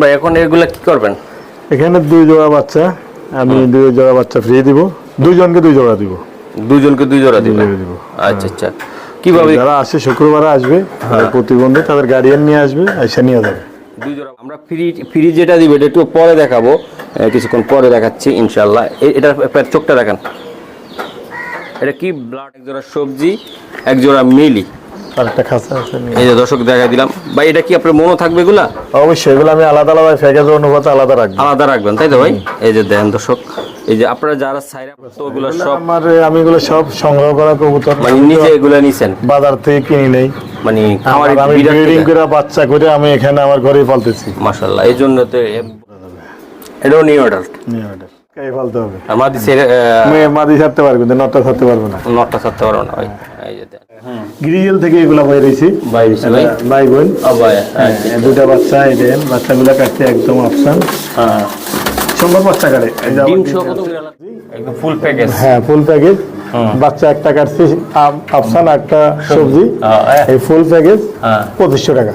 ভাই এখন এগুলা কি করবেন? এখানে দুই জোড়া বাচ্চা আমি দুই জোড়া বাচ্চা ফ্রি দিব। দুইজনকে দুই জোড়া দিব। দুজনকে দুই জোড়া দিব। আচ্ছা আচ্ছা। কীভাবে যারা আসে শুক্রবারে আসবে যারা প্রতিবন্ধী তাদের গার্ডিয়ান নিয়ে আসবে এসে নিয়ে যাবে। দুই জোড়া। আমরা ফ্রি ফ্রি যেটা দিব এটা একটু পরে দেখাবো। কিছুক্ষণ পরে দেখাচ্ছি ইনশাল্লাহ এ- এটার চোখটা দেখেন। এটা কি ব্লাড এক জোড়া সবজি এক জোড়া মিলি। আর একটা খাঁচা আছে এই যে দর্শক দেখা দিলাম। ভাই এটা কি আপনার মনে থাকবে এগুলা? অবশ্যই এগুলো আমি আলাদা আলাদা প্যাকেজ অনুপাতে আলাদা রাখব। আলাদা রাখবেন তাই তো ভাই? এই যে দর্শক এই যে আপনারা যারা সাইরা ওগুলো সব আমার আমি এগুলো সব সংগ্রহ করা কবুতর। মানে নিজে এগুলো নিছেন? বাজার থেকে কিনি নেই। মানে আমার ব্রিডিং করে বাচ্চা করে আমি এখানে আমার ঘরেই পালতেছি। মাশাল্লাহ এই জন্য তো এটাও নিউ অ্যাডাল্ট নিয়ে ওটা। কে পালতে হবে? মাদি মাদি ছাড়তে পারবে কিন্তু নটটা ছাড়তে পারবে না। নটটা ছাড়তে পারব না ভাই এই যে। গ্রিজেল থেকে এগুলো বোন ও ভাই হ্যাঁ, দুটা বাচ্চা বাচ্চাগুলো কাটতে একদম অপশন হ্যাঁ। সুন্দর বাচ্চা কাটে? একদম ফুল প্যাকেজ হ্যাঁ ফুল প্যাকেজ বাচ্চা একটা কাটছি আফসান একটা সবজি। হ্যাঁ। এই ফুল প্যাকেজ হ্যাঁ। পঁচিশশো টাকা।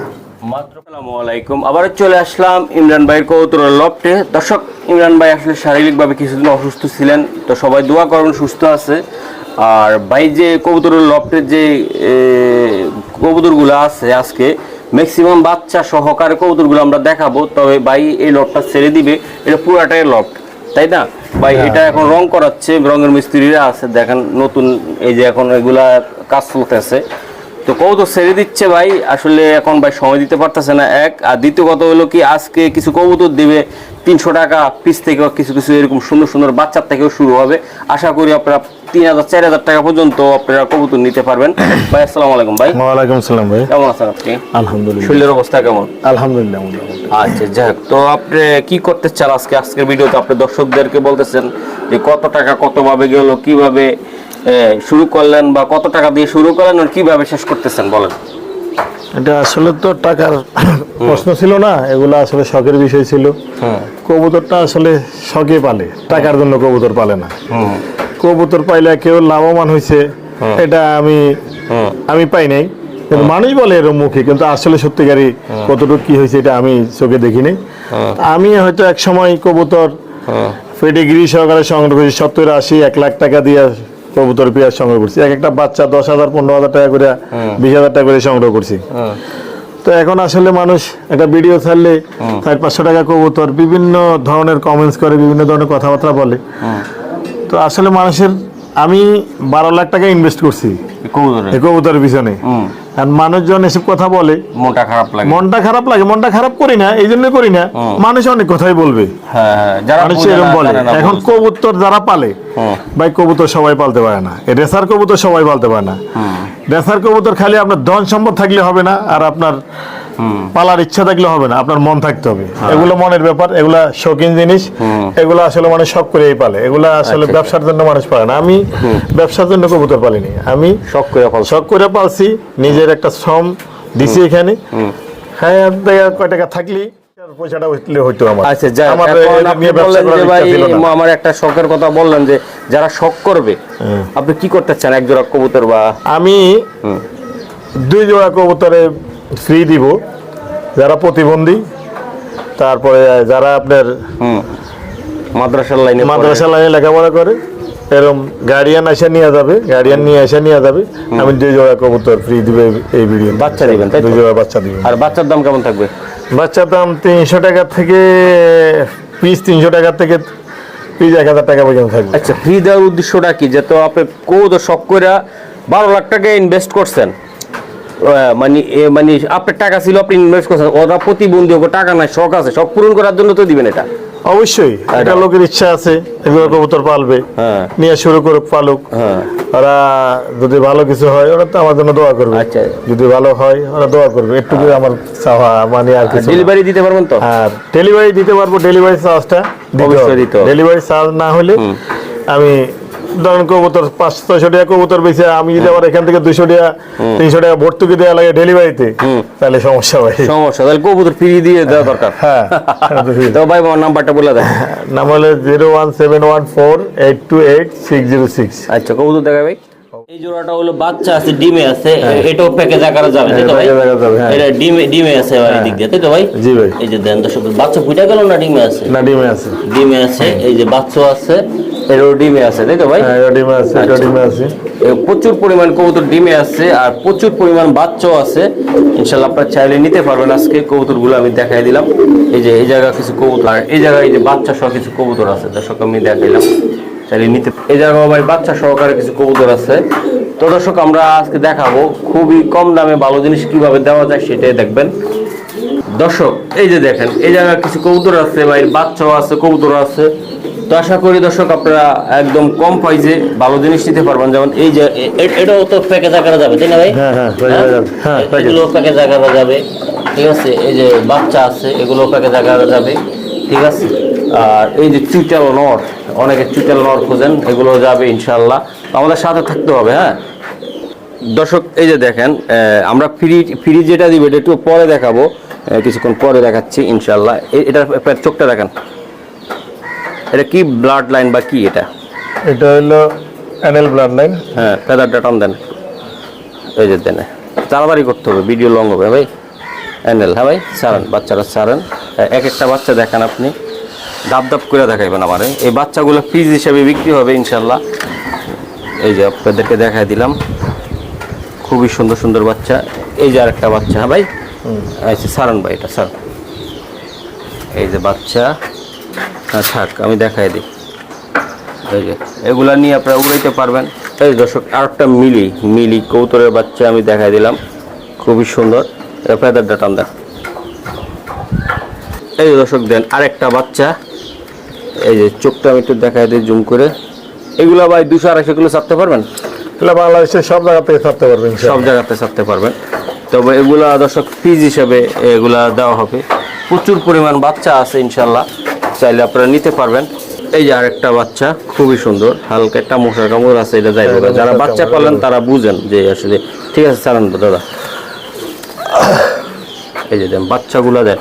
আলাইকুম। আবার চলে আসলাম ইমরান ভাইয়ের কৌতুর লফটে। দর্শক ইমরান ভাই আসলে শারীরিকভাবে কিছুদিন অসুস্থ ছিলেন তো সবাই দোয়া করবেন সুস্থ আছে। আর বাই যে কবুতরের লফটের যে কবুতরগুলো আছে আজকে ম্যাক্সিমাম বাচ্চা সহকারে কবুতরগুলো আমরা দেখাবো তবে ভাই এই লফটটা ছেড়ে দিবে। এটা পুরাটাই লফট তাই না? ভাই এটা এখন রং করাচ্ছে রঙের মিস্ত্রিরা আছে দেখেন নতুন এই যে এখন এগুলা কাজ চলতেছে। তো কবুতর ছেড়ে দিচ্ছে ভাই। আসলে এখন ভাই সময় দিতে পারতেছে না এক। আর দ্বিতীয় কথা হলো কি আজকে কিছু কবুতর দিবে তিনশো টাকা পিস থেকে কিছু কিছু এরকম সুন্দর সুন্দর বাচ্চার থেকেও শুরু হবে। আশা করি আপনারা তিন হাজার চার হাজার টাকা পর্যন্ত আপনারা কবুতর নিতে পারবেন। ভাই আসসালামু আলাইকুম ভাই। ওয়ালাইকুম আসসালাম ভাই। কেমন আছেন আপনি? আলহামদুলিল্লাহ। শরীরের অবস্থা কেমন? আলহামদুলিল্লাহ। আচ্ছা যাই হোক। তো আপনি কি করতে চান আজকে? আজকের ভিডিওতে আপনি দর্শকদেরকে বলতেছেন যে কত টাকা কতভাবে গেল কীভাবে শুরু করলেন বা কত টাকা দিয়ে শুরু করলেন আর কীভাবে শেষ করতেছেন বলেন। এটা আসলে তো টাকার প্রশ্ন ছিল না এগুলো আসলে শখের বিষয় ছিল। কবুতরটা আসলে শখে পালে টাকার জন্য কবুতর পালে না। কবুতর পাইলে কেউ লাভবান হয়েছে এটা আমি আমি পাই নাই। মানুষ বলে এর মুখে কিন্তু আসলে সত্যিকারই কতটুকু কি হয়েছে এটা আমি চোখে দেখিনি আমি হয়তো এক সময় কবুতর পেডিগ্রি সহকারে সংগ্রহ করেছি সত্তর আশি এক লাখ টাকা দিয়ে কবুতর পেঁয়াজ সংগ্রহ করছি। এক একটা বাচ্চা দশ হাজার পনেরো হাজার টাকা করে বিশ হাজার টাকা করে সংগ্রহ করছি। তো এখন আসলে মানুষ একটা ভিডিও ছাড়লে চার পাঁচশো টাকা কবুতর বিভিন্ন ধরনের কমেন্টস করে বিভিন্ন ধরনের কথাবার্তা বলে। তো আসলে মানুষের আমি বারো লাখ টাকা ইনভেস্ট করছি। কবুতরের। পিছনে। আর মানুষজন এসব কথা বলে। মনটা খারাপ লাগে। মনটা খারাপ লাগে মনটা খারাপ করি না এই জন্য করি না। মানুষ অনেক কথাই বলবে। হ্যাঁ হ্যাঁ মানুষ এরকম বলে। এখন। কবুতর যারা পালে। ভাই কবুতর সবাই পালতে পারে না। রেসার কবুতর সবাই পালতে পারে না। রেসার কবুতর খালি আপনার ধন সম্পদ থাকলে হবে না আর আপনার পালার ইচ্ছা থাকলে হবে না আপনার মন থাকতে হবে। এগুলো মনের ব্যাপার এগুলা শৌখিন জিনিস এগুলো আসলে মানুষ শখ করেই পালে। এগুলা আসলে আচ্ছা। ব্যবসার জন্য মানুষ পালে না। আমি ব্যবসার জন্য কবুতর পালিনি। আমি শখ করে ফেলছে। শখ করে পালছি নিজের একটা শ্রম দিছি এখানে। হ্যাঁ কয় টাকা পয়সাটা হইতো আমার। আচ্ছা যাই হোক, আমার এখন এটা আপনি বললেন যে ভাই আমার একটা শখের কথা বললেন যে যারা শখ করবে আপনি কি করতে চান? এক জোড়া কবুতর বা আমি দুই জোড়া কবুতরে ফ্রি দিব। যারা প্রতিবন্ধী তারপরে যারা আপনার মাদ্রাসার লাইনে মাদ্রাসা লাইনে লেখাপড়া করে এরকম গার্ডিয়ান এসে নিয়ে যাবে গার্ডিয়ান নিয়ে এসে নিয়ে যাবে। আমি দুই জোড়া কবুতর ফ্রি দিব এই- ভিডিও বাচ্চা দিবেন, তাই দুই জোড়া বাচ্চা দিব। আর বাচ্চার দাম কেমন থাকবে? বাচ্চার দাম তিনশো টাকা থেকে পিস তিনশো টাকা থেকে পিস এক হাজার টাকা পর্যন্ত থাকবে। আচ্ছা ফ্রি দেওয়ার উদ্দেশ্যটা কি? যে তো আপনি কবুতর শখ করে বারো লাখ টাকা ইনভেস্ট করছেন। মানে এ মানে আপনার টাকা ছিল আপনি ইনভেস্ট করছেন ওরা প্রতিবন্ধী টাকা নাই শখ আছে শখ পূরণ করার জন্য তো দিবেন এটা। অবশ্যই একটা লোকের ইচ্ছা আছে এগুলো কবুতর পালবে হ্যাঁ। নিয়ে শুরু করুক পালুক। হ্যাঁ। ওরা যদি ভালো কিছু হয় ওরা তো আমার জন্য দোয়া করবে। আচ্ছা। যদি ভালো হয় ওরা দোয়া করবে একটু আমার চাওয়া মানে আর কিছু ডেলিভারি দিতে পারবেন তো? আর ডেলিভারি দিতে পারব ডেলিভারি চার্জটা দিতে ডেলিভারি চার্জ না হলে আমি ধরেন কবুতর পাঁচ ছয়শো টাকা কবুতর বেশি আমি যদি আবার এখান থেকে দুইশো টাকা তিনশো টাকা ভর্তুকি দেওয়া লাগে ডেলিভারিতে তাহলে সমস্যা হয় সমস্যা তাহলে কবুতর ফ্রি দিয়ে দেওয়া দরকার। হ্যাঁ তো ভাই আমার নাম্বারটা বলে দেন। নাম হলে zero one seven one four eight two eight six zero six. আচ্ছা কবুতর দেখা ভাই। এই জোড়াটা হলো বাচ্চা আছে ডিমে আছে এটাও প্যাকেজ আকারে যাবে তাই তো ভাই? হ্যাঁ। এটা ডিমে ডিমে আছে এবার দিক দিয়ে তাই তো ভাই? জি ভাই। এই যে দেন দর্শক বাচ্চা ফুটে গেল না ডিমে আছে? না ডিমে আছে। ডিমে আছে এই যে বাচ্চা আছে এরও ডিমে আছে তাই তো ভাই? হ্যাঁ ডিমে আছে এটা ডিমে আছে। প্রচুর পরিমাণ কবুতর ডিমে আছে আর প্রচুর পরিমাণ বাচ্চাও আছে। ইনশাল্লাহ আপনারা চাইলে নিতে পারবেন। আজকে কবুতরগুলো আমি দেখাই দিলাম। এই যে এই জায়গা কিছু কবুতর আর এই জায়গায় এই যে বাচ্চা সহ কিছু কবুতর আছে দর্শক আমি দেখাইলাম চাইলে নিতে এই জায়গায় বাচ্চা সহকারে কিছু কবুতর আছে। তো দর্শক আমরা আজকে দেখাবো খুবই কম দামে ভালো জিনিস কীভাবে দেওয়া যায় সেটাই দেখবেন। দর্শক এই যে দেখেন এই জায়গায় কিছু কবুতর আছে বা এর বাচ্চাও আছে কবুতর আছে। তো আশা করি দর্শক আপনারা একদম কম প্রাইসে ভালো জিনিস নিতে পারবেন। যেমন এই যে এটাও তো প্যাকেজ আকারে যাবে তাই না ভাই? হ্যাঁ, হ্যাঁ, হ্যাঁ? হ্যাঁ। এগুলো প্যাকেজ আকারে যাবে। ঠিক আছে এই যে বাচ্চা আছে এগুলো প্যাকেজ আকারে যাবে। ঠিক আছে? আর এই যে চুইটাল নর অনেকে চুইটাল নর খোঁজেন এগুলো যাবে ইনশাল্লাহ আমাদের সাথে থাকতে হবে হ্যাঁ? দর্শক এই যে দেখেন আমরা ফ্রি ফ্রি যেটা দিব এটা একটু পরে দেখাবো। কিছুক্ষণ পরে দেখাচ্ছি ইনশাল্লাহ এ- এটার চোখটা দেখেন। এটা কি ব্লাড লাইন বা কি এটা? এটা হলো অ্যানেল ব্লাড লাইন হ্যাঁ ফেদারটা টান দেন এই যে দেন তাড়াতাড়ি করতে হবে ভিডিও লং হবে ভাই। অ্যান্ডেল হ্যাঁ ভাই? সারেন বাচ্চারা সারেন এক একটা বাচ্চা দেখান আপনি। দাপ দাপ করে দেখাইবেন আমারে। এই বাচ্চাগুলো পিস হিসেবে বিক্রি হবে ইনশাল্লাহ এই যে আপনাদেরকে দেখাই দিলাম। খুবই সুন্দর সুন্দর বাচ্চা। এই যে আরেকটা বাচ্চা হ্যাঁ ভাই? আচ্ছা সারান ভাই এটা সারান। এই যে বাচ্চা। হ্যাঁ থাক আমি দেখাই দিই। এই যে এগুলা নিয়ে আপনারা উড়াইতে পারবেন। এই দর্শক আর একটা মিলি মিলি কৌতরের বাচ্চা আমি দেখাই দিলাম। খুবই সুন্দর। এটা ফেদারটা টান দেন। এই যে দর্শক দেন আরেকটা বাচ্চা। এই যে চোখটা আমি একটু দেখাই দিই জুম করে। এগুলা ভাই দুশো আড়াইশো কিলো চাপতে পারবেন? এগুলো বাংলাদেশের সব জায়গা থেকে ছাড়তে পারবেন সব জায়গাতে ছাড়তে পারবেন। তবে এগুলা দর্শক পিস হিসেবে এগুলা দেওয়া হবে। প্রচুর পরিমাণ বাচ্চা আছে ইনশাল্লাহ চাইলে আপনারা নিতে পারবেন। এই যে আরেকটা বাচ্চা, খুবই সুন্দর, হালকা একটা মশার কামড় আছে, এটা যাই। যারা বাচ্চা পালেন, তারা বুঝেন যে আসলে, ঠিক আছে চালান দাদা। এই যে দেন, বাচ্চাগুলা দেন।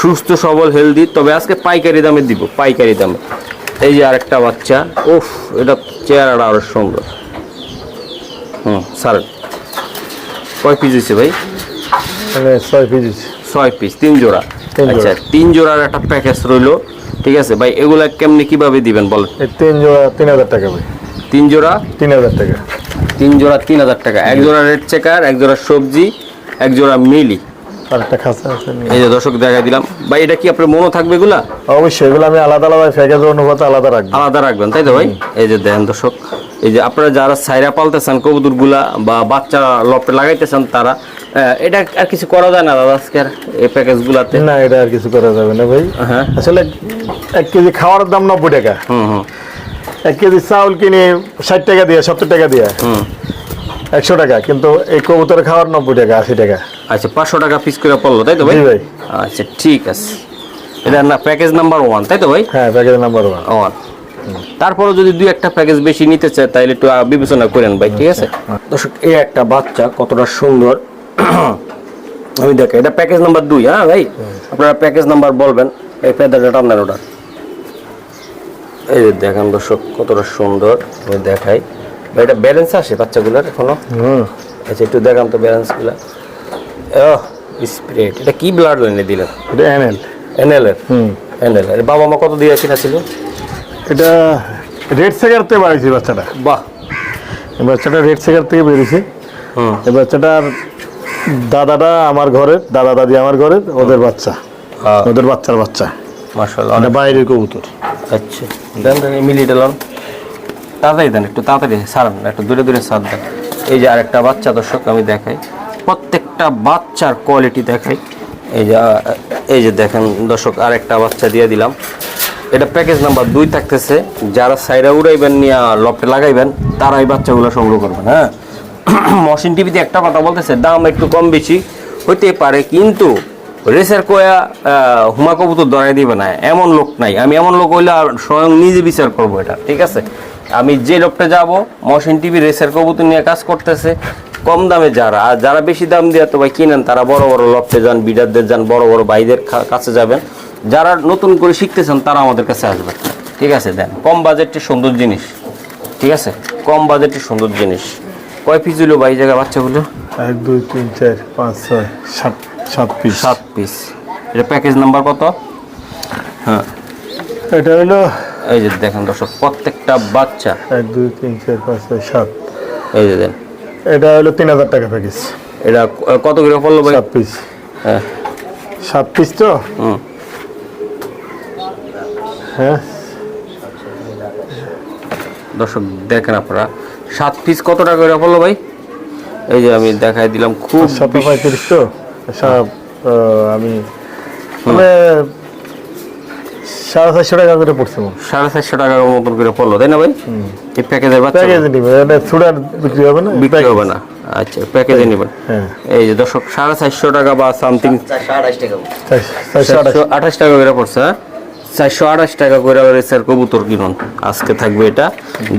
সুস্থ, সবল হেলদি তবে আজকে পাইকারি দামে দিব, পাইকারি দামে। এই যে আরেকটা বাচ্চা, উফ, এটা চেহারাটা আরও সুন্দর। হুম স্যার। কয় পিস হয়েছে ভাই? মানে ছয় পিস ছয় পিস তিন জোড়া। আচ্ছা তিন জোড়ার একটা প্যাকেজ রইল ঠিক আছে? ভাই এগুলা কেমনি কীভাবে দিবেন বলেন? তিন জোড়া তিন হাজার টাকা ভাই। তিন জোড়া? তিন হাজার টাকা। তিন জোড়া তিন হাজার টাকা। এক জোড়া রেড চেকার এক জোড়া সবজি এক জোড়া মিলি। আর একটা খাঁচা এই যে দর্শক দেখা দিলাম। ভাই এটা কি আপনার মনে থাকবে এগুলা? অবশ্যই এগুলো আমি আলাদা আলাদা প্যাকেজের অনুপাতে আলাদা রাখব। আলাদা রাখবেন তাই তো ভাই? এই যে দেখেন দর্শক এই যে আপনারা যারা সাইরা পালতেছেন কবুতরগুলা বা বাচ্চা লপে লাগাইতেছেন তারা এটা আর কিছু করা যায় না দাদা আজকের এই প্যাকেজ গুলাতে না এটা আর কিছু করা যাবে না ভাই। হ্যাঁ। আসলে এক কেজি খাওয়ার দাম নব্বই টাকা। হুম হুম। এক কেজি চাউল কিনে ষাট টাকা দিয়ে সত্তর টাকা দিয়ে। হুম। একশো টাকা কিন্তু এই কবুতর খাওয়ার নব্বই টাকা আশি টাকা। আচ্ছা পাঁচশো টাকা পিস করে পড়ল তাই তো ভাই? ভাই। আচ্ছা ঠিক আছে। এটা না প্যাকেজ নাম্বার ওয়ান তাই তো ভাই? হ্যাঁ প্যাকেজ নাম্বার ওয়ান ওয়ান তারপরে যদি দুই একটা প্যাকেজ বেশি নিতে চায় তাহলে একটু বিবেচনা করেন ভাই ঠিক আছে? দর্শক এই একটা বাচ্চা কতটা সুন্দর। আমি দেখে এটা প্যাকেজ নাম্বার দুই হ্যাঁ ভাই? আপনারা প্যাকেজ নাম্বার বলবেন এই ফেদারটা দেন ওটা। এই যে দেখেন দর্শক কতটা সুন্দর আমি দেখাই। ভাই এটা ব্যালেন্স আসে বাচ্চাগুলোর এখনও? হুম। আচ্ছা একটু দেখান তো ব্যালেন্সগুলো ও স্প্রেড এটা কি ব্লাড লাইনে দিলেন? এটা এনএল এনএল এর? হুম। এনএল এর। বাবা মা কত দিয়ে কিনা ছিল এটা রেড সেগার থেকে বাড়িয়েছে বাচ্চাটা। বাহ। এই বাচ্চাটা রেড সেগার থেকে বেরিয়েছে। হুম। এই বাচ্চাটার দাদাটা আমার ঘরের দাদা দাদি আমার ঘরের ওদের বাচ্চা। হ্যাঁ। ওদের বাচ্চার বাচ্চা। মার্শাল্লাহ বাইরের কবুতর। আচ্ছা। দেন মিলিয়ে দিলাম। তাড়াতাড়ি দেন একটু তাড়াতাড়ি সারান একটু দূরে দূরে সার দেন। এই যে আরেকটা বাচ্চা দর্শক আমি দেখাই। প্রত্যেকটা বাচ্চার কোয়ালিটি দেখাই। এই যে এই যে দেখেন দর্শক আরেকটা বাচ্চা দিয়ে দিলাম। এটা প্যাকেজ নাম্বার দুই থাকতেছে। যারা সাইডে উড়াইবেন নিয়ে লপে লাগাইবেন তারা এই বাচ্চাগুলো সংগ্রহ করবেন হ্যাঁ? মশিন টিভিতে একটা কথা বলতেছে, দাম একটু কম বেশি, হইতে পারে কিন্তু রেসের কোয়া হুমা কবুতর ধরাই দিবে না, এমন লোক নাই। আমি এমন লোক হইলে আর স্বয়ং নিজে বিচার করব এটা, ঠিক আছে? আমি যে লোকটা যাব মশিন টিভি রেসের কবুতর নিয়ে কাজ করতেছে, কম দামে যারা, আর যারা বেশি দাম দিয়ে তো ভাই কিনেন, তারা বড় বড় লফটে যান, বিডারদের যান, বড় বড় ভাইদের কাছে যাবেন। যারা নতুন করে শিখতেছেন তারা আমাদের কাছে আসবে। ঠিক আছে দেন। কম বাজেটটি সুন্দর জিনিস। ঠিক আছে? কম বাজেটে সুন্দর জিনিস। কয় পিস দিল ভাই জায়গা বাচ্চাগুলো? এক দুই তিন চার পাঁচ ছয় সাত সাত পিস সাত পিস এটা প্যাকেজ নাম্বার কত? হ্যাঁ। এটা হলো এই যে দেখেন দর্শক প্রত্যেকটা বাচ্চা। এক দুই তিন চার পাঁচ ছয় সাত। এই যে দেন। এটা হলো তিন হাজার টাকা প্যাকেজ এটা কত করে পড়ল ভাই? সাত পিস হ্যাঁ। সাত পিস তো? হুম। হ্যাঁ। দর্শক দেখেন আপনারা সাত পিস কত টাকা করে পড়ল ভাই? এই যে আমি দেখাই দিলাম খুব সাত বেশি- পঁয়ত্রিশ তো? সব আমি মানে সাড়ে চারশো টাকা করে পড়ছে সাড়ে চারশো টাকার মতন করে পড়ল তাই না ভাই? এই প্যাকেজের বাচ্চা? প্যাকেজ বিক্রি হবে না? বিক্রি হবে না। আচ্ছা প্যাকেজে নেবেন। হ্যাঁ। এই যে দর্শক সাড়ে চারশো টাকা বা সামথিং চারশো আঠাশ টাকা করে পড়ছে হ্যাঁ? চারশো আঠাশ টাকা করে স্যার কবুতর কিনুন। আজকে থাকবে এটা।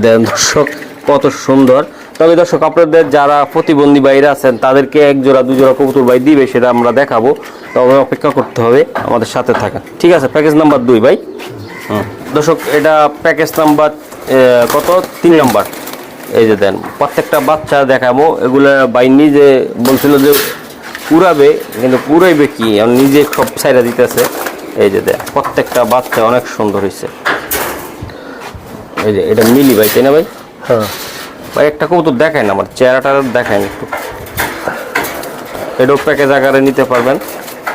দেন দর্শক, কত সুন্দর। তবে দর্শক, আপনাদের যারা প্রতিবন্ধী বাইরে আছেন, তাদেরকে এক জোড়া দু জোড়া কবুতর ভাই দিবে, সেটা আমরা দেখাবো। তবে অপেক্ষা করতে হবে আমাদের সাথে থাকা ঠিক আছে প্যাকেজ নাম্বার দুই ভাই। দর্শক, এটা প্যাকেজ নাম্বার কত? তিন নাম্বার। এই যে দেন, প্রত্যেকটা বাচ্চা দেখাবো। এগুলো বাই নিজে বলছিল যে পুরাবে কিন্তু পুরাইবে কি? আমি নিজে সব সাইডা দিতেছে। এই যে দেখ প্রত্যেকটা বাচ্চা অনেক সুন্দর হয়েছে এই যে এটা মিলি ভাই তাই না ভাই? হ্যাঁ। ভাই একটা কবুতর দেখায় না আমার চেহারাটা দেখায় না একটু। এটাও প্যাকেজ আকারে নিতে পারবেন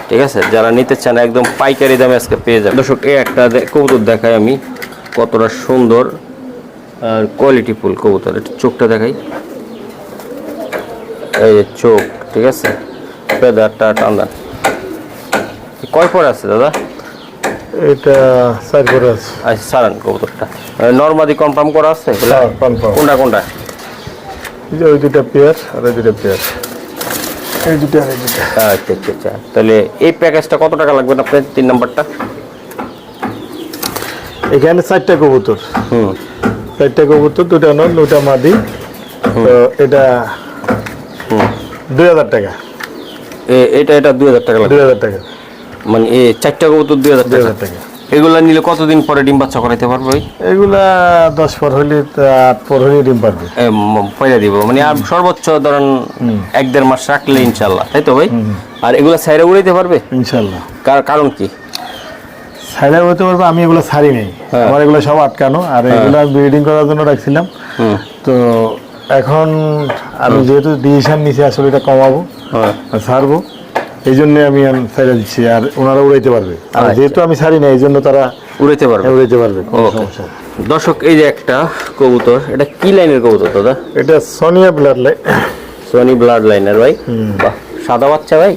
ঠিক আছে? যারা নিতে চান একদম পাইকারি দামে আজকে পেয়ে যাবেন। দর্শক এই একটা কবুতর দেখাই আমি কতটা সুন্দর আর কোয়ালিটি ফুল কবুতর। একটু চোখটা দেখাই। এই যে চোখ ঠিক আছে? পেদারটা টান্দান কয় পরে আছে দাদা? এটা চার করে আছে। আচ্ছা সারান কবুতরটা। নর্মালি কনফার্ম করা আছে? হ্যাঁ। কোনটা কোনটা? ওই দুটা পেয়ার আর ওই দুটা পেয়ার এই দুটা আর এই দুটা আচ্ছা আচ্ছা আচ্ছা। তাহলে এই প্যাকেজটা কত টাকা লাগবে আপনার তিন নাম্বারটা? এখানে চারটা কবুতর। হুম। চারটা কবুতর দুটা নর দুটা মাদি। তো এটা দুই হাজার টাকা। এ- এটা এটা দুই হাজার টাকা দুই হাজার টাকা। মানে এই চারটা কবুতর দুই হাজার দুই টাকা। এগুলা নিলে কতদিন পরে ডিম বাচ্চা করাইতে পারব এগুলা দশ পর হইলে আট পর হইলে ডিম পারবে। পয়লা দিব। মানে আর সর্বোচ্চ ধরেন এক দেড় মাস রাখলে ইনশাল্লাহ তাই তো ভাই? আর এগুলা সাইডে উড়াইতে পারবে? ইনশাল্লাহ। কার- কারণ কি? সাইডার হতে পারবে আমি এগুলো ছাড়ি নেই। হ্যাঁ। আমার এগুলো সব আটকানো। আর এগুলো ব্রিডিং করার জন্য রাখছিলাম। তো এখন আমি যেহেতু ডিসিশন নিছি আসলে এটা কমাবো। হ্যাঁ। ছাড়বো। এই জন্য আমি ছাইড়া দিচ্ছি আর ওনারা উড়াইতে পারবে। আর আচ্ছা। যেহেতু আমি ছাড়ি না এই জন্য তারা উড়াইতে পারবে। উড়াইতে পারবে সমস্যা দর্শক এই যে একটা কবুতর এটা কি লাইনের কবুতর দাদা? এটা Sonia blood line Soni blood লাইনের ভাই? বাহ সাদা বাচ্চা ভাই?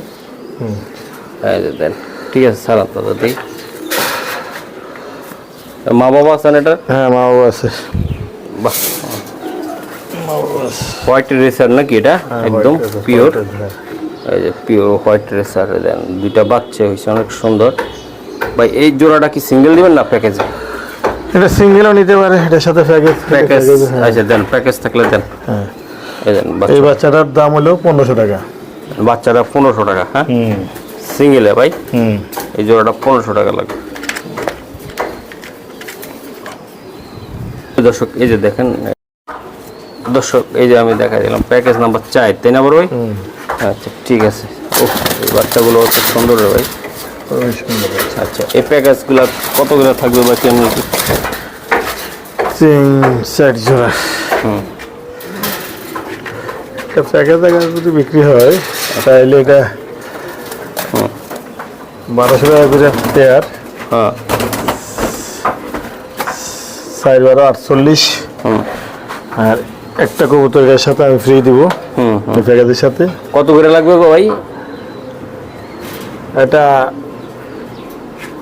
দেন ঠিক আছে সালাম দাদা দিই। মা বাবা আছেন এটা হ্যাঁ মা বাবা আছে। বাহ। হোয়াইট রেসার নাকি এটা? একদম পিওর এই যে পিওর হোয়াইট রেসার দেন দুইটা বাচ্চা হয়েছে অনেক সুন্দর। ভাই এই জোড়াটা কি সিঙ্গেল দিবেন না প্যাকেজে এটা সিঙ্গেলও নিতে পারে এটার সাথে প্যাকেজ প্যাকেজ আচ্ছা দেন প্যাকেজ থাকলে দেন। হ্যাঁ। এই দেন এই বাচ্চাটার দাম হলো পনেরোশো টাকা। বাচ্চাটা পনেরোশো টাকা হ্যাঁ? সিঙ্গেলে ভাই? হুম। এই জোড়াটা পনেরোশো টাকা লাগবে দর্শক এই যে দেখেন দর্শক এই যে আমি দেখা দিলাম প্যাকেজ নাম্বার চার তাই না বড় ভাই? আচ্ছা ঠিক আছে। ও এই বাচ্চাগুলো খুব সুন্দর ভাই। সুন্দর। আচ্ছা এই প্যাকেজগুলো কত করে থাকবে বা কেমন তিন চার জোড়া। হুম। প্যাকেজ আকারে যদি বিক্রি হয় তাহলে এটা বারোশো টাকা করে পেয়ার হ্যাঁ। চার বারো আটচল্লিশ। হুম। আর একটা কবুতরের সাথে আমি ফ্রি দিব। হুম প্যাকেজের সাথে। কত করে লাগবে গো ভাই? এটা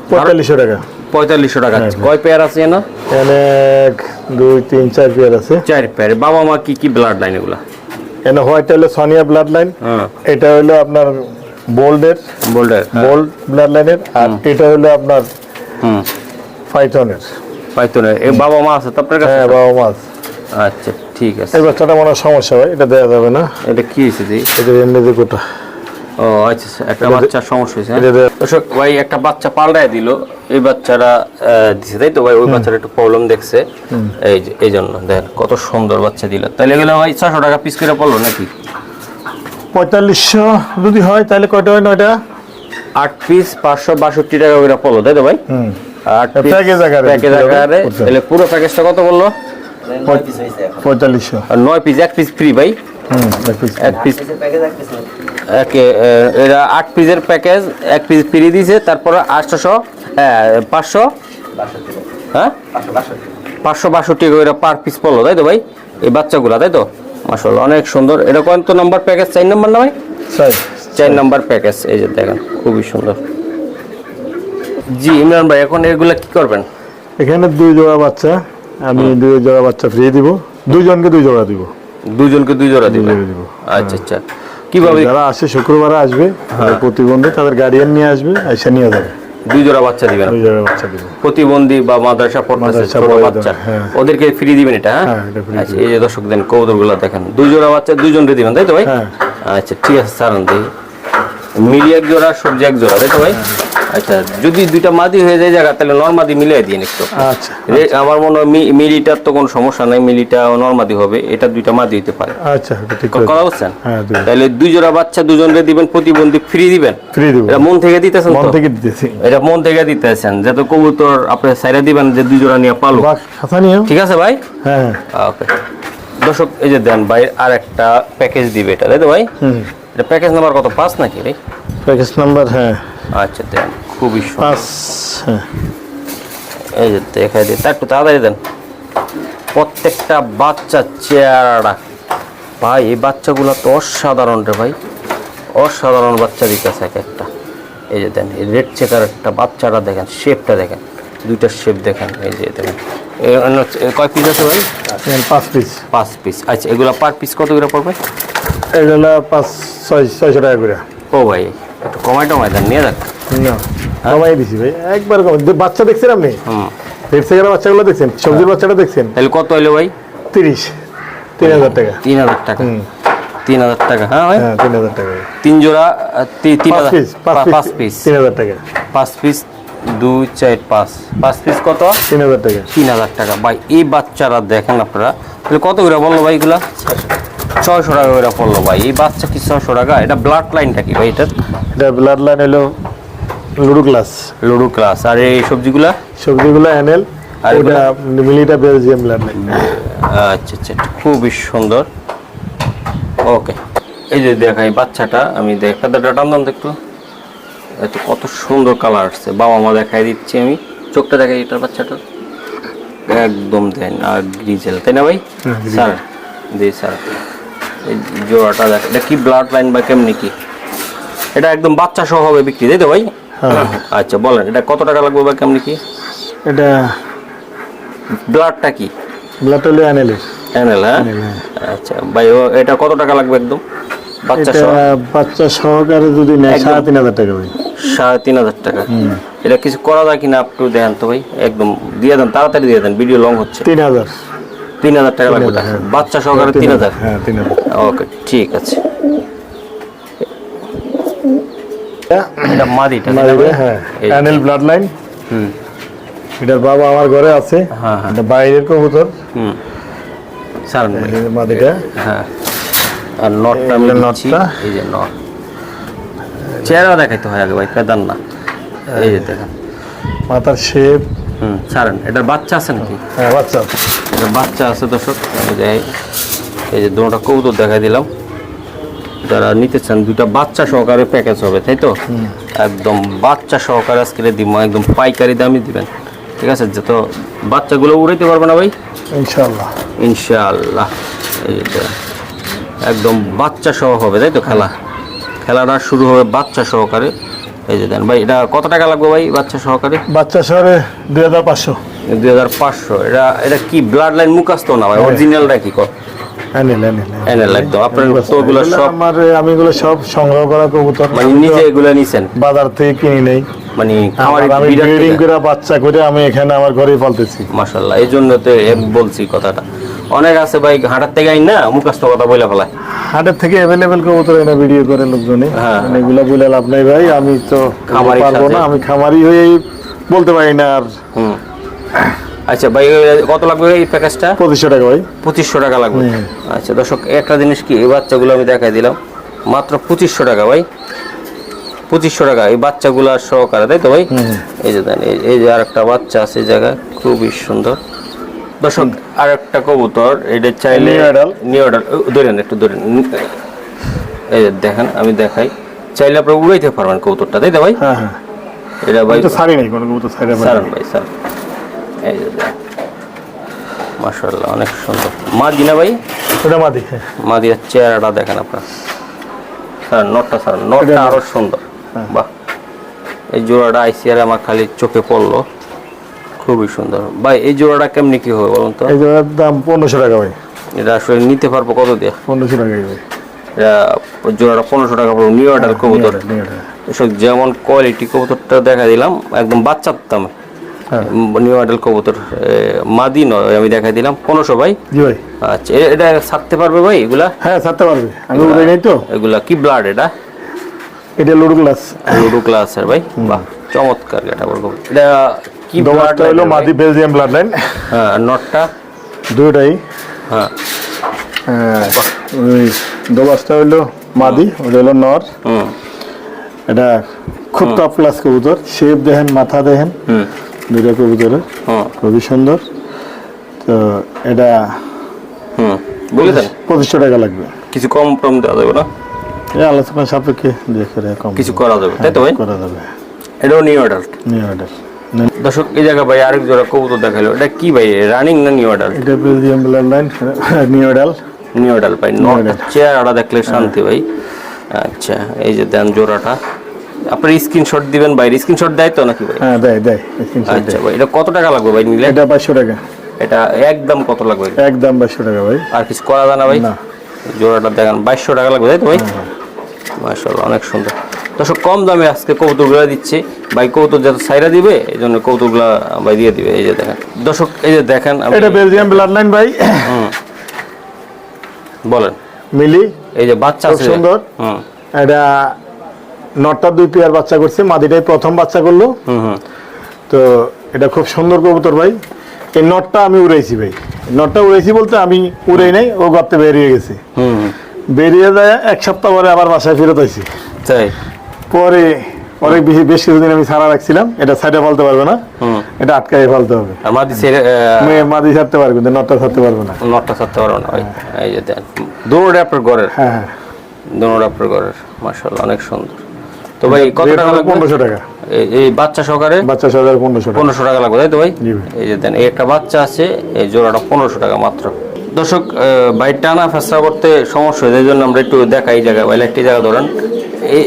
পঁয়তাল্লিশশো টাকা। পঁয়তাল্লিশশো টাকা। হ্যাঁ, কয় পেয়ার আছে না এখানে এক দুই তিন চার পেয়ার আছে। চার পেয়ার বাবা মা কি কি ব্লাড লাইন এগুলা? এখানে হোয়াইট হলো সোনিয়া ব্লাড লাইন এটা হলো আপনার বোল্ডের বোল্ডের বোল্ড ব্লাড লাইনের আর এটা হলো আপনার হুম। ফাইথনের পাইতনের এই বাবা মা আছে তো আপনার কাছে? হ্যাঁ বাবা মাছ আচ্ছা। ঠিক আছে। এই বাচ্চাটা মনে সমস্যা হয় এটা দেওয়া যাবে না। এটা কি হয়েছে দি এটা গোটা। ও আচ্ছা আচ্ছা, একটা বাচ্চার সমস্যা হয়েছে হ্যাঁ? দর্শক ভাই একটা বাচ্চা পাল্টায় দিল এই বাচ্চারা দিছে তাই তো ভাই? ওই বাচ্চার একটু প্রবলেম দেখছে। এই যে- এই জন্য দেখেন কত সুন্দর বাচ্চা দিল। তাহলে এগুলো ভাই ছশো টাকা পিস করে পড়ল নাকি? পঁয়তাল্লিশশো যদি হয় তাহলে কয়টা হয় নয়টা? আট পিস পাঁচশো বাষট্টি টাকা করে পড়ল তাই তো ভাই? আট প্যাকেজ আকারে প্যাকেজ আকারে তাহলে পুরো প্যাকেজটা কত বলল পঁয়তাল্লিশশো আর নয় পিস এক পিস ফ্রি ভাই? হুম এক পিস এরা আট পিসের প্যাকেজ এক পিস ফ্রি দিয়েছে তারপরে আটশোশো পাঁচশো। হ্যাঁ? পাঁচশো বাষট্টি। করে পার পিস পড়ল তাই তো ভাই? এই বাচ্চাগুলা তাই তো? মাসাল্লাহ অনেক সুন্দর। এটা কত নাম্বার প্যাকেজ চার নাম্বার না ভাই? চার। নাম্বার প্যাকেজ এই যে দেখেন খুবই সুন্দর। জি ইমরান ভাই এখন এগুলা কি করবেন? এখানে দুই জোড়া বাচ্চা। আমি দুই জোড়া বাচ্চা ফ্রি দিব। দুইজনকে দুই জোড়া দিব। দুজনকে দুই জোড়া দিবেন দিব। আচ্ছা আচ্ছা। কীভাবে যারা আসে শুক্রবার আসবে হ্যাঁ। প্রতিবন্ধী তাদের গার্ডিয়ান নিয়ে আসবে এসে নিয়ে যাবে। দুই জোড়া বাচ্চা দিবেন দুই জোড়া বাচ্চা দিব। প্রতিবন্ধী বা মাদ্রাসা পড়তেছে ছোট বাচ্চা। হ্যাঁ। ওদেরকে ফ্রি দিবেন এটা হ্যাঁ? আচ্ছা এই যে দর্শক দেন কবুতরগুলো দেখেন দুই জোড়া বাচ্চা দুইজনকে দিবেন তাই তো ভাই। আচ্ছা ঠিক আছে সারান দিই। মিলি এক জোড়া সবজি এক জোড়া তাই তো ভাই? আচ্ছা যদি দুইটা মাদি হয়ে যায় জায়গা তাহলে নর্মাদি মিলিয়ে দিন একটু। আচ্ছা আমার মনে হয় মিলিটার তো কোনো সমস্যা নাই মিলিটা নর্মাদি হবে এটা দুইটা মাদি হতে পারে। আচ্ছা ঠিক কথা বলছেন হ্যাঁ তাহলে দুই জোড়া বাচ্চা দুজনকে দিবেন প্রতিবন্ধী ফ্রি দিবেন? ফ্রি দিব। এটা মন থেকে দিতেছেন মন থেকে দিতেছি। এটা মন থেকে দিতেছেন যাতে কবুতর আপনি সাইরা দিবেন যে দুই জোড়া নিয়ে পালো বাস খাতা নিও ঠিক আছে ভাই? হ্যাঁ। হ্যাঁ ওকে। দর্শক এই যে দেন ভাই আর একটা প্যাকেজ দিবে এটা তাই তো ভাই? হুম। এটা প্যাকেজ নাম্বার কত? পাঁচ নাকি ভাই প্যাকেজ নাম্বার হ্যাঁ। আচ্ছা দেন। খুবই পাঁচ হ্যাঁ। এই যে দেখাই দিই তা একটু তাড়াতাড়ি দেন। প্রত্যেকটা বাচ্চা চেহারাটা। ভাই এই বাচ্চাগুলো তো অসাধারণ রে ভাই। অসাধারণ বাচ্চা দিতেছে এক একটা। এই যে দেন এই রেড চেকার একটা বাচ্চাটা দেখেন শেপটা দেখেন। দুইটা শেপ দেখেন এই যে দেখেন। কয় পিস আছে ভাই? পাঁচ পিস পাঁচ পিস আচ্ছা এগুলো পার পিস কত করে পড়বে? এগুলো পাঁচ ছয় ছয়শো টাকা করে। ও ভাই একটু কমাই টমাই দেন নিয়ে যাক না কমাই দিছি ভাই। একবার কমাই। বাচ্চা দেখছেন আপনি? হুম। সেকেন্ডের বাচ্চাগুলো দেখছেন? সবজির বাচ্চাটা দেখছেন? তাহলে কত হলো ভাই? তিরিশ। তিন হাজার টাকা। তিন হাজার টাকা। তিন হাজার টাকা হ্যাঁ ভাই? হ্যাঁ তিন হাজার টাকা। তিন জোড়া তিন পাঁচ হাজার পিস পাঁচ পাঁচ পিস পিস তিন হাজার টাকা। পাঁচ পিস দুই চার পাঁচ। পাঁচ পিস কত? তিন হাজার টাকা। তিন হাজার টাকা। ভাই এই বাচ্চারা দেখেন আপনারা। তাহলে কত করে বলল ভাই এগুলা? ছয়শো। টাকা করে পড়ল ভাই। এই বাচ্চা কি ছয়শো টাকা? এটা ব্লাড লাইনটা কি ভাই এটার? এটা ব্লাড লাইন হলো লুডু ক্লাস লুডু ক্লাস আর এই সবজিগুলা? সবজিগুলো এনএল আর ওটা মিলিটা বেলজিয়াম ব্লাড লাইন আচ্ছা আচ্ছা খুবই সুন্দর। ওকে। এই যে দেখাই বাচ্চাটা আমি দেখা টান দাম তো একটু এত কত সুন্দর কালার আসছে। বাবা মা দেখাই দিচ্ছি আমি। চোখটা দেখাই এটার বাচ্চাটা। একদম দেন আর গ্রিজেল তাই না ভাই? স্যার দি স্যার এই জোড়াটা দেখ এটা কি ব্লাড লাইন বা কেমনি কি? এটা একদম বাচ্চা সহ হবে বিক্রি তাই তো ভাই? হ্যাঁ। আচ্ছা বলেন এটা কত টাকা লাগবে বা কেমনি কি? এটা ব্লাডটা কি? ব্লাড হলো এনএল এনএল হ্যাঁ? হ্যাঁ। আচ্ছা ভাই এটা কত টাকা লাগবে একদম? বাচ্চা সহ? বাচ্চা সহকারে যদি নেয়। সাড়ে তিন হাজার টাকা ভাই। সাড়ে তিন হাজার টাকা। এটা কিছু করা যায় কিনা আপনি দেন তো ভাই। একদম দিয়ে দেন তাড়াতাড়ি দিয়ে দেন ভিডিও লং হচ্ছে। তিন হাজার। তিন হাজার টাকা লাগবে হ্যাঁ। বাচ্চা সহকারে তিন হাজার? হ্যাঁ ওকে ঠিক আছে। এটা মাদিটা? হ্যাঁ। ব্লাড লাইন হুম। এটার বাবা আমার ঘরে আছে। হ্যাঁ, হ্যাঁ। এটা বাইরের কবুতর। হুম। সারান মাদিটা। হ্যাঁ। আর নটটা আমি এই নটটা। এই যে নট চেহারা দেখাইতে হয় আগে ভাই পেদান না? এই যে দেখেন। মাথার শেপ হুম ছাড়েন এটার বাচ্চা আছে নাকি? হ্যাঁ বাচ্চা এটা বাচ্চা আছে দর্শক এই যে এই যে দুটা কবুতর দেখাই দিলাম। যারা নিতে চান দুটা বাচ্চা সহকারে প্যাকেজ হবে তাই তো? একদম বাচ্চা সহকারে আজকে দিব একদম পাইকারি দামই দিবেন। ঠিক আছে যত বাচ্চাগুলো উড়াইতে পারবে না ভাই? ইনশাল্লাহ ইনশাআল্লাহ। এই যে একদম বাচ্চা সহ হবে তাই তো খেলা? খেলাটা শুরু হবে বাচ্চা সহকারে। এই যে দেন ভাই এটা কত টাকা লাগবে ভাই বাচ্চা সহকারে? বাচ্চা সহকারে দুই হাজার পাঁচশো। দুই হাজার পাঁচশো এটা এটা কি ব্লাড লাইন মুখাস্ত না ভাই? অরিজিনালটা কি? কর আমার আমি এগুলো সব সংগ্রহ করা কবুতর। মানে নিজে এগুলো নিছেন? বাজার থেকে কিনে নেই। মানে খামারি আমি ব্রিডিং করে বাচ্চা করে আমি এখানে আমার ঘরেই পালতেছি। মাশাল্লাহ এই জন্য তো বলছি কথাটা। অনেক আছে ভাই হাটার থেকে আইন না? মুখাস্ত কথা বলে ফেলায়। হাটের থেকে অ্যাভেলেবেল কবুতর এনে ভিডিও করে লোকজনে। হ্যাঁ। মানে এগুলা বলে লাভ নাই ভাই আমি তো খামারির পারব না আমি খামারি হয়েই বলতে পারি না আর। আচ্ছা ভাই কত লাগবে এই প্যাকেজটা? পঁচিশশো টাকা ভাই। পঁচিশশো টাকা লাগবে। আচ্ছা দর্শক একটা জিনিস কি এই বাচ্চাগুলো আমি দেখাই দিলাম। মাত্র পঁচিশশো টাকা ভাই। পঁচিশশো টাকা এই বাচ্চাগুলো সহকারে তাই তো ভাই? এই যে দেন এই- যে আর একটা বাচ্চা আছে এই জায়গায় খুবই সুন্দর। দর্শক আর একটা কবুতর এটা চাইলে। নিউ অর্ডার ধরেন একটু ধরেন। এই যে দেখেন আমি দেখাই। চাইলে আপনি উড়াইতে পারবেন কবুতরটা তাই তো ভাই? হ্যাঁ হ্যাঁ। এটা ভাই ছাড়ি নাই কোনো কবুতর না। সারন ভাই স্যার এই যে মাশাআল্লাহ অনেক সুন্দর। মা দিনা ভাই? ওটা মাদি হ্যাঁ। মা দিয়ার চেহারাটা দেখেন আপনার। স্যার নটটা স্যার নটটা এটা- আরও সুন্দর। বাহ। এই জোড়াটা আইসিআর আমার খালি চোখে পড়ল। খুবই সুন্দর। ভাই এই জোড়াটা কেমনি কি হবে বলুন তো? এই জোড়ার দাম পনেরোশো টাকা ভাই। এটা আসলে নিতে পারব কত দিয়ে? পনেরোশো টাকাই ভাই। এটা জোড়াটা পনেরোশো টাকা পড়ব নিউ অর্ডার কবুতর। এসব যেমন কোয়ালিটি কবুতরটা দেখা দিলাম একদম বাচ্চার দামে। হ্যাঁ। নিউ অর্ডার কবুতর মাদি নয় আমি দেখা দিলাম পনেরোশো ভাই। জি ভাই। আচ্ছা এটা ছাড়তে পারবে ভাই এগুলা? হ্যাঁ ছাড়তে পারবে। আমি উড়াই নাই তো। এগুলা কি ব্লাড এটা? এটা লুডু গ্লাস লুডো ক্লাসের ভাই বাহ চমৎকার এটা বলব এটা কি ব্লাড হলো মাদি বেলজিয়াম ব্লাড লাইন হ্যাঁ নটটা? দুটাই হ্যাঁ। হ্যাঁ দোবাসটা হলো মাদি ওটা হলো নর। হুম। এটা খুব টপ ক্লাস কবুতর। শেপ দেখেন মাথা দেখেন। হুম। দুইটা কবুতরের খুবই সুন্দর। তো এটা হুম। বলে দেন। পঁচিশশো টাকা লাগবে। কিছু কম টম দেওয়া যাবে না? আলোচনা সাপেক্ষে দেখে কম কিছু করা যাবে তাই তো ভাই? করা যাবে। এটাও নিউ অ্যাডাল্ট নিউ অর্ডার দর্শক এই জায়গা ভাই আরেক জোড়া কবুতর দেখাল এটা কি ভাই? রানিং না নিউ অ্যাডাল্ট এটা Belgium blood line new order new adult ভাই চেয়ারটা দেখলে শান্তি ভাই। আচ্ছা এই যে দেন জোড়াটা। আপনার স্ক্রিনশট দিবেন ভাই স্ক্রিনশট দেয় তো নাকি ভাই? হ্যাঁ দেয় দেয় আচ্ছা ভাই এটা কত টাকা লাগবে ভাই নিলে? এটা পাঁচশো টাকা। এটা একদম কত লাগবে? একদম পাঁচশো টাকা ভাই। আর কিছু করা যায় না ভাই? না। জোড়াটা দেখেন। বাইশশো টাকা লাগবে তাই তো ভাই? মাশাআল্লাহ অনেক সুন্দর। দর্শক কম দামে আজকে কৌতুকগুলো দিচ্ছে। ভাই কৌতুক যাতে সাইরা দিবে এই জন্য কৌতুকগুলা ভাই দিয়ে দিবে। এই যে দেখেন। দর্শক এই যে দেখেন এটা বেলজিয়াম ব্লাড লাইন ভাই। হুম। বলেন। মিলি। এই যে বাচ্চা আছে সুন্দর। হুম। এটা নটটা দুই পেয়ার বাচ্চা করছে মাদিটাই প্রথম বাচ্চা করল। হুম হুম। তো এটা খুব সুন্দর কবুতর ভাই। এই নটটা আমি উড়াইছি ভাই। নটটা উড়েছি বলতে আমি উড়াই নাই ও গর্তে বেরিয়ে গেছে। বেরিয়ে যায় এক সপ্তাহ পরে আবার বাসায় ফেরত আইছি। তাই? পরে অনেক বেশি বেশ কিছুদিন আমি ছাড়া রাখছিলাম এটা সাইডে ফেলতে পারবে না এটা আটকাই ফেলতে হবে। মাদি ছেড়ে মাদি ছাড়তে পারবে কিন্তু নটটা ছাড়তে পারবে না। নটটা ছাড়তে পারবে না এই যে দৌড়ে আপনার ঘরের। হ্যাঁ হ্যাঁ। আপনার ঘরের মাশাআল্লাহ অনেক সুন্দর। তো ভাই কত টাকা লাগবে? পনেরোশো টাকা। এই- বাচ্চা সহকারে? বাচ্চা সহ পনেরোশো টাকা। পনেরোশো টাকা লাগবে তাই তো ভাই? এই যে দেন একটা বাচ্চা আছে এই জোড়াটা পনেরোশো টাকা মাত্র। দর্শক বাইক টানা ফেসরা করতে সমস্যা হয় জন্য আমরা একটু দেখাই এই জায়গায় বাইলে একটি জায়গা ধরেন।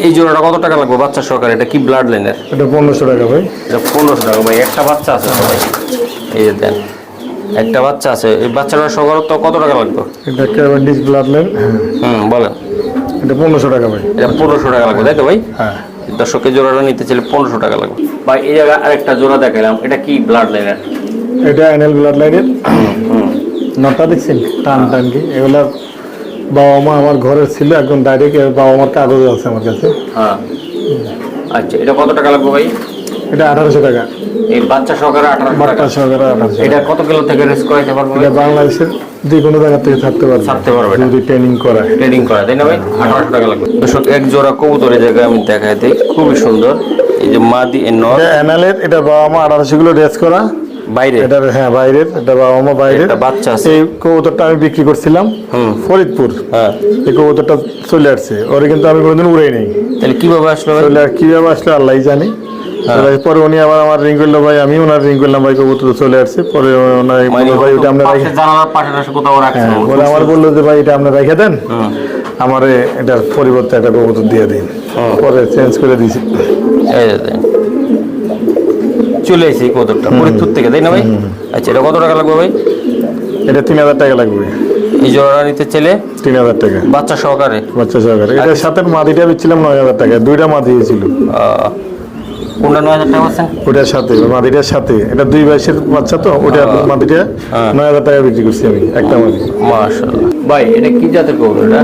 এই জোড়াটা কত টাকা লাগবে বাচ্চা সহকারে? এটা কি ব্লাড লাইনের এটা পনেরোশো টাকা ভাই। এটা পনেরোশো টাকা ভাই একটা বাচ্চা আছে ভাই। এই যে দেন একটা বাচ্চা আছে। এই বাচ্চাটা সহকারে তো কত টাকা লাগবে? এটা ব্লাড লাইন হুম বলেন। এটা পনেরোশো টাকা ভাই। এটা পনেরোশো টাকা লাগবে তাই তো ভাই? হ্যাঁ। দর্শকের জোড়াটা নিতে চাইলে পনেরোশো টাকা লাগবে। ভাই এই জায়গায় আরেকটা জোড়া দেখালাম এটা কি ব্লাড লাইনের এটা অ্যানাল ব্লাড লাইনের নটা দেখছেন? টান টান কি? এগুলা বাবা মা আমার ঘরের ছিল একদম ডাইরেক্ট বাবা মার কাগজ আছে আমার কাছে। হ্যাঁ। আচ্ছা এটা কত টাকা লাগবে ভাই? এটা আঠারোশো টাকা। এই বাচ্চা সহকারে আঠারোশো টাকা। সহকারে আঠারোশো এটা কত কিলো থেকে রেস করাইতে পারব এটা বাংলাদেশের যে কোনো জায়গা থেকে থাকতে পারবে। ছাড়তে পারবে যদি ট্রেনিং করা। তাই না ভাই? আঠারোশো টাকা লাগবে। দর্শক এক জোড়া কবুতরের জায়গায় আমি দেখাই দিই। খুবই সুন্দর। এই যে মাদি নর। অ্যানালের এটা বাবা মা আঠারোশো কিলো রেস করা। বাইরে এটা হ্যাঁ বাইরের। এটা বাবা মা বাইরের। বাচ্চা আছে। এই কবুতরটা আমি বিক্রি করছিলাম ফরিদপুর। হ্যাঁ। এই কবুতরটা চলে আসছে। ওরে কিন্তু আমি কোনোদিন উড়াই নেই। তাহলে কীভাবে আসলো কীভাবে আসলে আল্লাহ জানি। পরে উনি আবার আমার রিং করল ভাই আমি ওনার রিং করলাম ভাই কবুতর চলে আসছে। পরে ওনার মানে ভাই ওটা হ্যাঁ বলে আমার বলল যে ভাই এটা রেখে দেন। আমার এটার পরিবর্তে একটা কবুতর দিয়ে দিন। পরে চেঞ্জ করে দিয়েছি। চলে এসেছি কবুতরটা ফরিদপুর থেকে তাই না ভাই? আচ্ছা এটা কত টাকা লাগবে ভাই? এটা তিন হাজার টাকা লাগবে। এই জোড়া নিতে চলে তিন হাজার টাকা। বাচ্চা সহকারে? বাচ্চা সহকারে। এটার সাথে মাদিটা বেচছিলাম নয় হাজার টাকা দুইটা মাদি ছিল ওটার সাথে মাদিটার সাথে। এটা দুই বয়সের বাচ্চা তো ওটা মাদিটা হ্যাঁ। নয় হাজার টাকা বিক্রি করছি আমি একটা মাদি। মাশাআল্লাহ। ভাই এটা কি জাতের কবুতর এটা?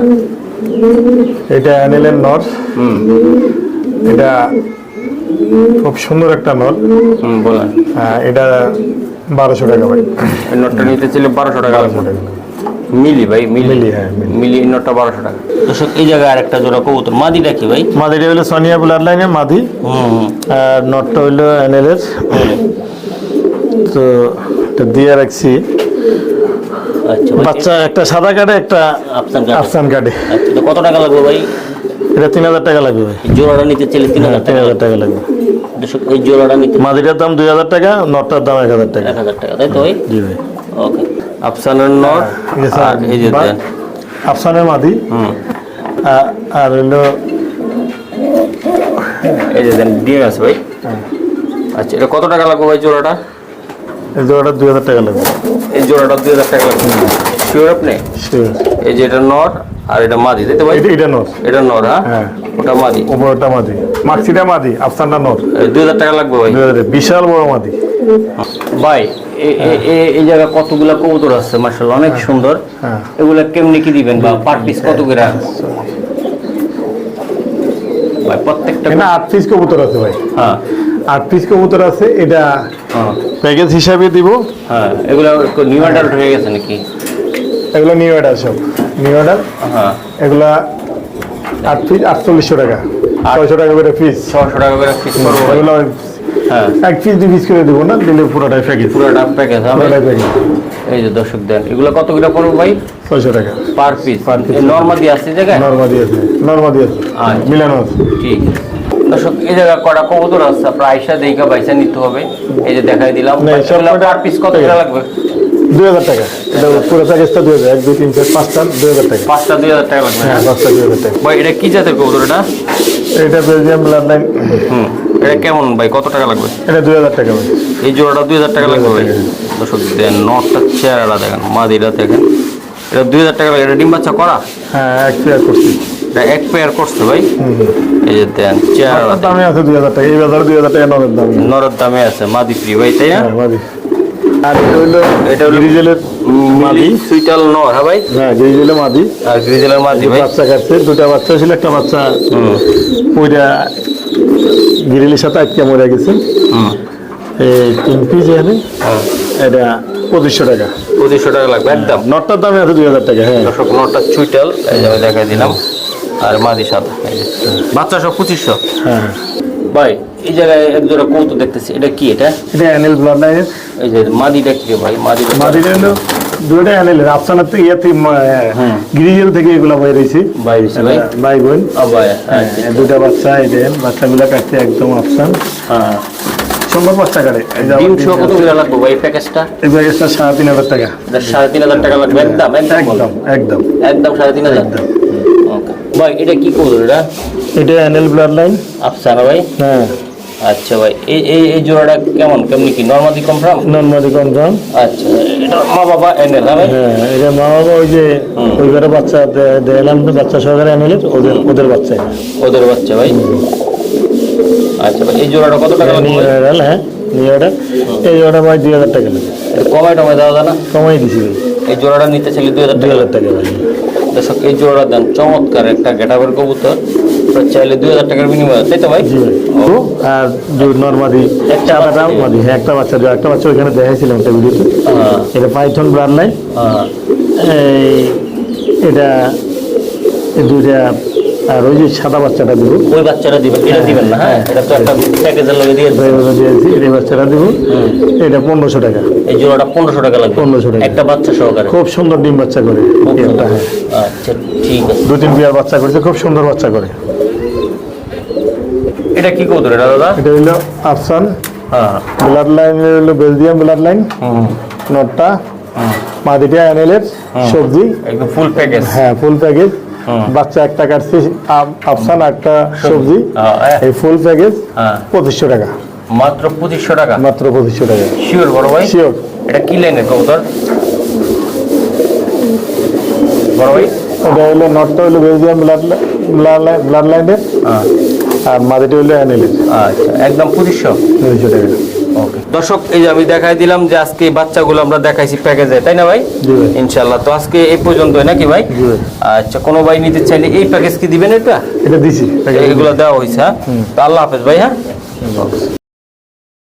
এটা অ্যানেলের নর। হুম। এটা খুব সুন্দর একটা হুম বলেন। এটা বারোশো টাকা ভাই। এই নিতে চাইলে বারোশো টাকা লাগবে। টাকা। মিলি ভাই মিলি। মিলি, হ্যাঁ, মিলি। মিলি এই বারোশো টাকা। দর্শক এই জায়গায় আরেকটা জোড়া কবুতর মাদিটা কি ভাই? মাদিটা হলো সোনিয়া ব্লাড লাইনের মাদি। আর নটটা হইল অ্যানেলের তো এটা দিয়ে রাখছি। আচ্ছা বাচ্চা একটা সাদা কাটে একটা আফসান কাটে আচ্ছা কত টাকা লাগবে ভাই? এটা তিন হাজার টাকা লাগবে ভাই। জোড়াটা নিতে চাইলে তিন হাজার তিন হাজার টাকা লাগবে। দর্শক এই জোড়াটা নিতে মাদিটার দাম দুই হাজার টাকা নটটার দাম এক হাজার টাকা। এক হাজার টাকা তাই তো ভাই? জি ভাই। ওকে। আফসানের নট ঠিক আর এই যে দেন। আফসানের মাদি। আর হইল এই যে দেন ডিএম আছে ভাই। আচ্ছা এটা কত টাকা লাগবে ভাই জোড়াটা? এই জোড়াটা দুই হাজার টাকা লাগবে। এই জোড়াটা দুই হাজার টাকা লাগবে। শিওর আপনি? এই যে এটা নর আর এটা মাদি তাই তো ভাই? এটা নর। এটা নর হ্যাঁ? হ্যাঁ। ওটা মাদি। ওপরটা মাদি। মাক্সিটা মাদি আফসানটা নর। দুই হাজার টাকা লাগবে ভাই। দুই হাজার বিশাল বড় মাদি। এ- এই জায়গায় কতগুলা কবুতর আছে মার্শাল অনেক সুন্দর। হ্যাঁ। এগুলা কেমনি কি দিবেন বা পার পিস কত করে? ভাই প্রত্যেকটা আট পিস কবুতর আছে ভাই। হ্যাঁ। আট পিস কবুতর আছে এটা হ্যাঁ। প্যাকেজ হিসাবে দিব। হ্যাঁ এগুলা নিউ হয়ে গেছে নাকি? এগুলো নিউ অর্ডার সব। নিউ অর্ডার হ্যাঁ। এগুলা আট পিস আটচল্লিশশো টাকা। ছয়শো টাকা করে পিস ছশো টাকা করে পিস করব এগুলো হ্যাঁ। এক পিস দুই পিস করে দিব না দিলে পুরোটাই প্যাকেজ পুরোটা প্যাকেজ পুরোটাই প্যাকেজ এই যে দর্শক দেন এগুলো কত করে পড়ব ভাই? ছয়শো টাকা। Per piece. নর্মাদি আছে এই জায়গায়? নর্মাদি আছে নর্মাদি আছে আচ্ছা। মিলানো আছে। ঠিক দর্শক এই জায়গায় কটা কবুতর আছে? আপনার আইসা দেখা বাইসা নিতে হবে। এই যে দেখাই দিলাম। সব পিস কত করে লাগবে? দুই হাজার টাকা। এটা পুরো প্যাকেজটা দুই হাজার এক দুই তিন চার পাঁচটা দুই হাজার টাকা। পাঁচটা দুই হাজার টাকা লাগবে হ্যাঁ পাঁচটা দুই হাজার টাকা। ভাই এটা কি জাতের কবুতর এটা? এটা বেলজিয়াম ব্লাড হুম এটা কেমন ভাই? কত টাকা লাগবে? এটা দুই হাজার টাকা ভাই। এই জোড়াটা দুই হাজার টাকা লাগবে ভাই? দর্শক দেন নটটা চেহারাটা দেখেন মাদিটা দেখেন। এটা দুই হাজার টাকা লাগে এটা ডিম বাচ্চা করা? হ্যাঁ এক পেয়ার করছি। এটা এক পেয়ার করছে ভাই? এই যে দেন চেহারা দামে আছে দুই হাজার টাকা। এই বাজারে দুই হাজার টাকা নগদ দাম। নরদ দামে আছে মাদি ফ্রি ভাই তাই না? হ্যাঁ মাদি। আর এটা হইল এটা হলো- গ্রিজেলের মাদি। সুইটাল নর হ্যাঁ ভাই? হ্যাঁ গ্রিজেলের মাদি। আর গ্রিজেলের মাদি ভাই? বাচ্চা কাটছে দুটা বাচ্চা ছিল একটা বাচ্চা ওইটা গ্রিলের সাথে আটকে মরে গেছে। এই তিন পিস এখানে। হ্যাঁ। এটা পঁচিশশো টাকা। পঁচিশশো টাকা লাগবে একদম? নটটার দামে আছে দুই হাজার টাকা হ্যাঁ। দর্শক নটটা চুইটাল এই যে দেখাই দিলাম। আর মাদি সাদা বাচ্চা সব পঁচিশশো? হ্যাঁ। ভাই এই জায়গায় এক জোড়া কৌতুক দেখতেছি। এটা কি এটা? এটা অ্যানেল ব্লাড লাইনের এই যে মাদিটা কি ভাই মাদি মাদিটা হলো দুইটা অ্যানেল আফসানার থেকে ইয়ে থেকে গ্রিজেল থেকে এগুলো বেরিয়েছি বাইরে ভাই। ভাই বোন হ্যাঁ, দুটা বাচ্চা এই দেন বাচ্চাগুলো কাটছে একদম আফসান। হ্যাঁ। বাচ্চা কাটে। এই যে ডিম কত করে লাগবে ভাই প্যাকেজটা এই প্যাকেজটা সাড়ে তিন হাজার টাকা। সাড়ে তিন হাজার টাকা লাগবে। একদম একদম একদম একদম। একদম সাড়ে তিন হাজার? একদম। ভাই এটা কি করব এটা? এটা অ্যানেল ব্লাড লাইন আফসানা ভাই? হ্যাঁ। আচ্ছা ভাই এই এই এই জোড়াটা কেমন কেমনি কি নর্মাদি কনফার্ম নর্মালি কনফার্ম আচ্ছা এটা মা বাবা এনে না ভাই? হ্যাঁ এটা মা বাবা ওই যে ওই ঘরে বাচ্চা দে- দেলাম তো বাচ্চা সহকারে অ্যানেলের ওদের ওদের বাচ্চা। ওদের বাচ্চা ভাই? আচ্ছা ভাই এই জোড়াটা কত টাকা ভাই? হ্যাঁ নিউ অর্ডার এই জোড়া ভাই দুই হাজার টাকা। এটা কমাই টমাই দেওয়া না? কমাই দিছি। ভাই এই জোড়াটা নিতে চাইলে দুই হাজার দুই টাকা হাজার টাকা দর্শক এই জোড়া দেন চমৎকার একটা গেটাবের কবুতর। চাইলে দুই হাজার টাকার বিনিময়ে তাই তো ভাই? আর নর্মাদি একটা আলাদা মাদি হ্যাঁ একটা বাচ্চা একটা বাচ্চা ওইখানে দেখাইছিলাম একটা ভিডিওতে। হ্যাঁ, এটা পাইথন ব্রান্ড নাই। হ্যাঁ। এই এটা দুইটা আর ওই যে সাদা বাচ্চাটা দিব। ওই বাচ্চাটা দিবেন এটা দিবেন না? হ্যাঁ। এটা তো একটা প্যাকেজের লগে দিয়ে দিয়েছি। এই বাচ্চাটা দিব। এটা পনেরোশো টাকা। এই জোড়াটা পনেরোশো টাকা লাগবে। 1500 টাকা। একটা বাচ্চা সহকারে। খুব সুন্দর ডিম বাচ্চা করে। হ্যাঁ। আচ্ছা ঠিক আছে। দু তিন বিয়ার বাচ্চা করেছে খুব সুন্দর বাচ্চা করে। এটা কি কবুতর এটা দাদা? এটা হইল আফসান। হ্যাঁ। ব্লাড লাইন হইল বেলজিয়াম ব্লাড লাইন নটটা মাদিটা অ্যানেলের সবজি। একদম ফুল প্যাকেজ হ্যাঁ ফুল প্যাকেজ। বাচ্চা একটা কাটছি আম- আফসান একটা সবজি। হ্যাঁ, এই ফুল প্যাকেজ হ্যাঁ। পঁচিশশো টাকা। মাত্র পঁচিশশো টাকা? মাত্র পঁচিশশো টাকা। শিওর বড় ভাই? শিওর এটা কি লাইনের কবুতর? বড় ভাই? এটা হলো নটটা হলো বেলজিয়াম ব্লাড ব্লাড লাইনের হ্যাঁ। আর মাদিটা হইলে অ্যানিলিস আচ্ছা একদম পঁচিশশো? দুইশো টাকা। দর্শক এই যে আমি দেখাই দিলাম যে আজকে বাচ্চাগুলো আমরা দেখাইছি প্যাকেজে তাই না ভাই? ইনশাল্লাহ তো আজকে এই পর্যন্তই নাকি ভাই? ভাই। আচ্ছা কোনো ভাই নিতে চাইলে এই প্যাকেজ কি দিবেন এটা? এটা দিছি এগুলো দেওয়া হয়েছে হ্যাঁ? তো আল্লাহ হাফেজ ভাই হ্যাঁ?